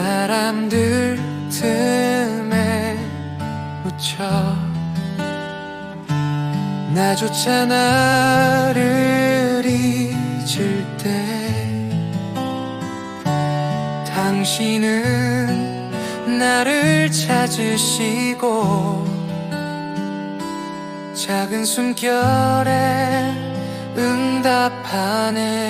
사람들 틈에 묻혀. 나조차 나를 잊을 때 당신은 나를 찾으시고 작은 숨결에 응답하네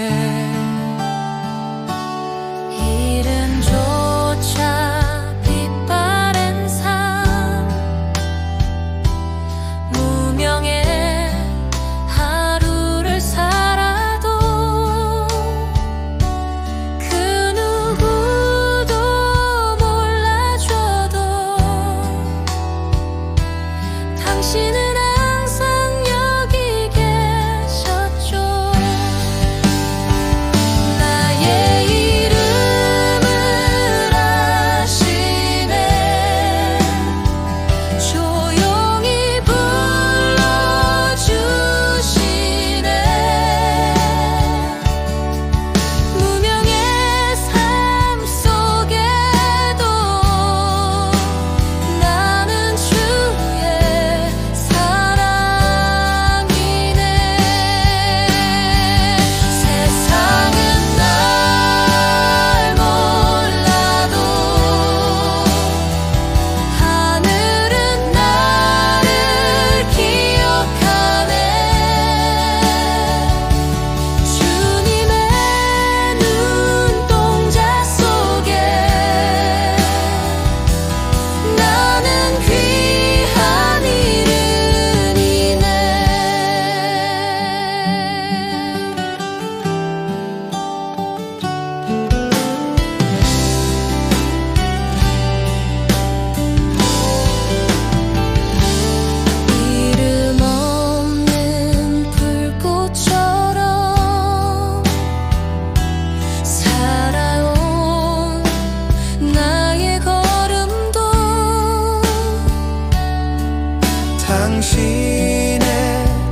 당신의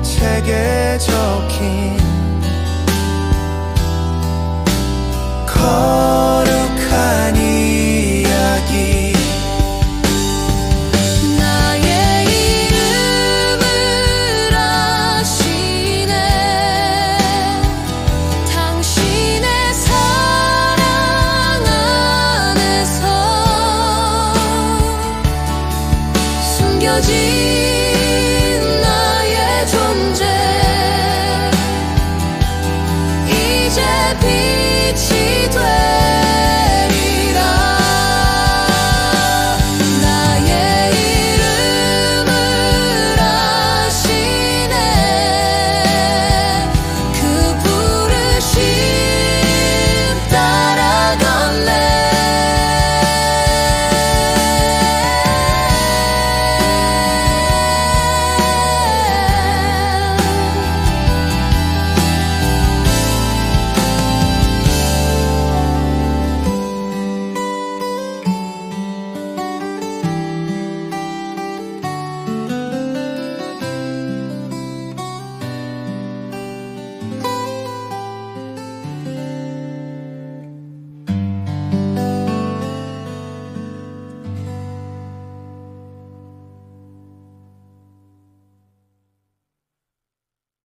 책에 적힌 거룩한 이야기. 나의 이름을 아시네. 당신의 사랑 안에서 숨겨진